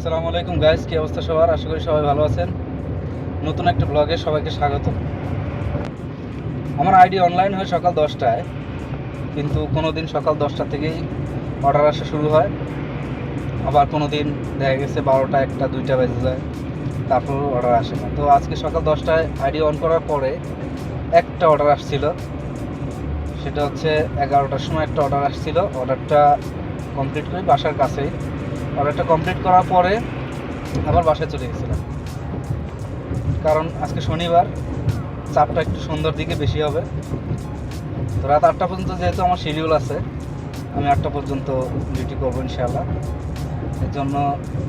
আসসালামু আলাইকুম গাইস কি অবস্থা সবার? আশা করি সবাই ভালো আছেন। নতুন একটা ব্লগে সবাইকে স্বাগত। আমার আইডি অনলাইন হয় সকাল দশটায়, কিন্তু কোনো দিন সকাল দশটা থেকেই অর্ডার আসা শুরু হয়। আবার কোনো দিন দেখা গেছে বারোটা, একটা, দুইটা বেজে যায়, তারপর অর্ডার আসে না। তো আজকে সকাল দশটায় আইডি অন করার পরে একটা অর্ডার আসছিল। সেটা হচ্ছে এগারোটার সময় একটা অর্ডার আসছিল। অর্ডারটা কমপ্লিট করি বাসার কাছেই। অর্ডারটা কমপ্লিট করার পরে আবার বাসায় চলে গেছিলাম। কারণ আজকে শনিবার, চাপটা একটু সন্ধ্যার দিকে বেশি হবে। তো রাত আটটা পর্যন্ত যেহেতু আমার শিডিউল আছে, আমি আটটা পর্যন্ত ডিউটি করব ইনশাআল্লাহ। এর জন্য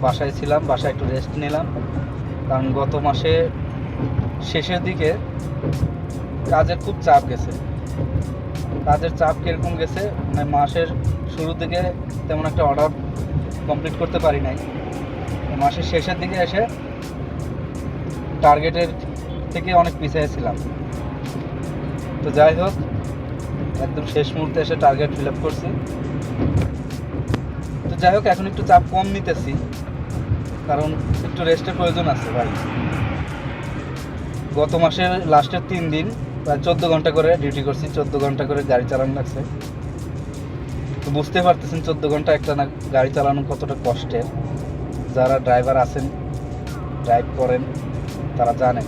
বাসায় ছিলাম, বাসায় একটু রেস্ট নিলাম। কারণ গত মাসে শেষের দিকে কাজের খুব চাপ গেছে। কাজের চাপ কীরকম গেছে? মানে মাসের শুরুর দিকে তেমন একটা অর্ডার কমপ্লিট করতে পারি নাই। মাসের শেষের দিকে এসে টার্গেটের থেকে অনেক পিছিয়ে ছিলাম। তো যাই হোক, একদম শেষ মুহূর্তে এসে টার্গেট ফিল আপ করছি। তো যাই হোক, এখন একটু চাপ কম নিতেছি, কারণ একটু রেস্টের প্রয়োজন আছে ভাই। গত মাসের লাস্টের তিন দিন, প্রায় চোদ্দ ঘণ্টা করে ডিউটি করছি, চোদ্দ ঘণ্টা করে গাড়ি চালানো লাগছে। বুঝতে পারতেছেন চোদ্দ ঘণ্টা একটা না গাড়ি চালানো কতটা কষ্টের। যারা ড্রাইভার আছেন ড্রাইভ করেন, তারা জানেন।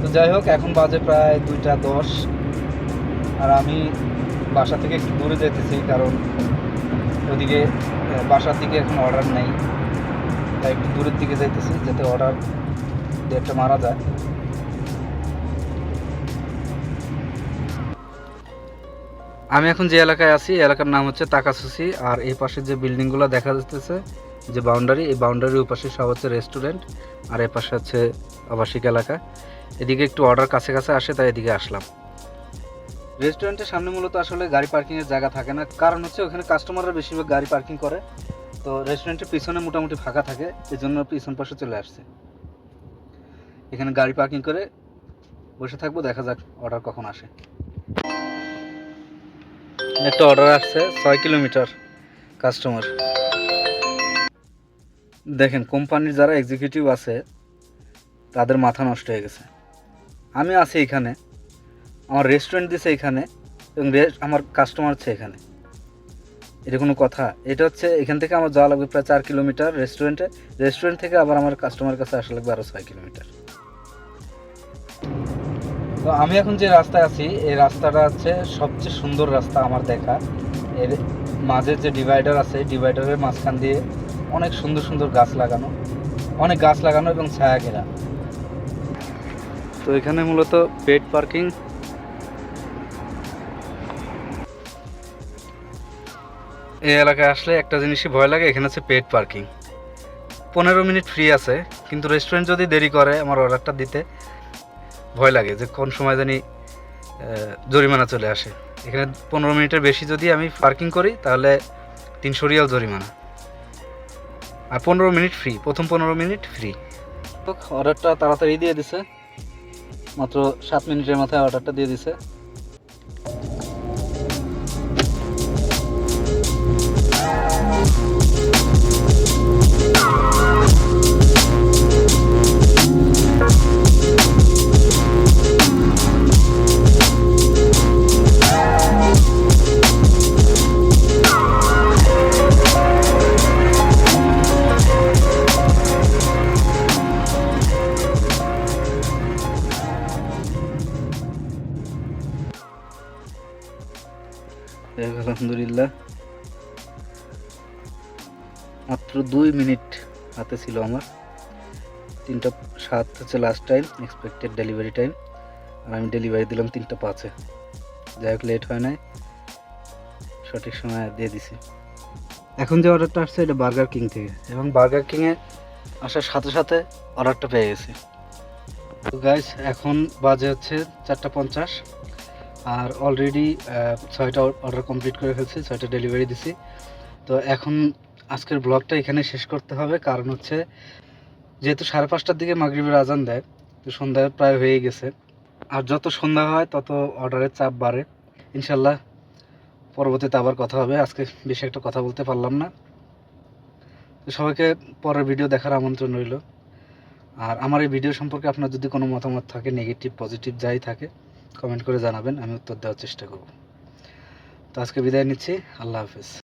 তো যাই হোক, এখন বাজে প্রায় দুইটা দশ। আর আমি বাসা থেকে একটু দূরে যেতেছি কারণ ওদিকে বাসার দিকে এখন অর্ডার নেই। তাই একটু দূরের দিকে যাইতেছি, যাতে অর্ডার ডেটটা মারা যায়। আমি এখন যে এলাকায় আছি এলাকার নাম হচ্ছে তাকাসুসি। আর এই পাশে যে বিল্ডিংগুলো দেখা যাচ্ছে যে বাউন্ডারি, এই বাউন্ডারির ওপাশে সব হচ্ছে রেস্টুরেন্ট, আর এ পাশে হচ্ছে আবাসিক এলাকা। এদিকে একটু অর্ডার কাছে কাছে আসে, তাই এদিকে আসলাম। রেস্টুরেন্টের সামনে মূলত আসলে গাড়ি পার্কিংয়ের জায়গা থাকে না। কারণ হচ্ছে ওখানে কাস্টমাররা বেশিরভাগ গাড়ি পার্কিং করে। তো রেস্টুরেন্টের পিছনে মোটামুটি ফাঁকা থাকে এই জন্য পিছন পাশে চলে আসছে। এখানে গাড়ি পার্কিং করে বসে থাকব, দেখা যাক অর্ডার কখন আসে। একটা অর্ডার আসছে, ছয় কিলোমিটার কাস্টমার দেখেন কোম্পানির যারা এক্সিকিউটিভ আছে, তাদের মাথা নষ্ট হয়ে গেছে। আমি আছি এখানে, আমার রেস্টুরেন্ট দিছে এখানে, এবং আমার কাস্টমার হচ্ছে এখানে। এটা কোনো কথা। এটা হচ্ছে, এখান থেকে আমার যাওয়া লাগবে প্রায় চার কিলোমিটার রেস্টুরেন্টে রেস্টুরেন্ট থেকে আবার আমার কাস্টমার কাছে আসা লাগবে আরও ছয় কিলোমিটার। তো আমি এখন যে রাস্তায় আছি, এই রাস্তাটা হচ্ছে সবচেয়ে সুন্দর রাস্তা আমার দেখা এর মাঝে যে ডিভাইডার আছে ডিভাইডারের মাঝখান দিয়ে অনেক সুন্দর সুন্দর গাছ লাগানো, অনেক গাছ লাগানো এবং ছায়া ঘেরা। তো এখানে মূলত পেড পার্কিং এই এলাকায় আসলে একটা জিনিসই ভয় লাগে, এখানে হচ্ছে পেড পার্কিং পনেরো মিনিট ফ্রি আছে, কিন্তু রেস্টুরেন্ট যদি দেরি করে, আমার অর্ডারটা দিতে ভয় লাগে যে কোন সময় জানি জরিমানা চলে আসে। এখানে পনেরো মিনিটের বেশি যদি আমি পার্কিং করি, তাহলে তিনশো রিয়াল জরিমানা। আর পনেরো মিনিট ফ্রি প্রথম পনেরো মিনিট ফ্রি অর্ডারটা তাড়াতাড়ি দিয়ে দিছে, মাত্র সাত মিনিটের মাথায় অর্ডারটা দিয়ে দিছে। আলহামদুলিল্লাহ। মাত্র দুই মিনিট হাতে ছিল আমার। তিনটা সাত হচ্ছে last time expected delivery time আর আমি ডেলিভারি দিলাম তিনটা পাঁচে। যাই হোক লেট হয় নাই। সঠিক সময় দিয়ে দিছি। এখন যে অর্ডারটা আসছে, এটা বার্গার কিং থেকে। এবং বার্গার কিংয়ে আসার সাথে সাথে অর্ডারটা পেয়ে গেছি। তো গাইস এখন বাজে হচ্ছে চারটা পঞ্চাশ। আর অলরেডি ছয়টা অর্ডার কমপ্লিট করে ফেলছি, ছয়টা ডেলিভারি দিছি। তো এখন আজকের ব্লগটা এখানে শেষ করতে হবে। কারণ হচ্ছে, যেহেতু সাড়ে পাঁচটার দিকে মাগরিবের আজান দেয়, তো সন্ধ্যা প্রায় হয়ে গেছে। আর যত সন্ধ্যা হয়, তত অর্ডারের চাপ বাড়ে। ইনশাল্লাহ পরবর্তীতে আবার কথা হবে। আজকে বেশি একটা কথা বলতে পারলাম না। তো সবাইকে পরের ভিডিও দেখার আমন্ত্রণ রইল। আর আমার এই ভিডিও সম্পর্কে আপনার যদি কোনো মতামত থাকে নেগেটিভ পজিটিভ যাই থাকে কমেন্ট করে জানাবেন আমি উত্তর দেওয়ার চেষ্টা করব। তো আজকে বিদায় নিচ্ছি আল্লাহ হাফেজ।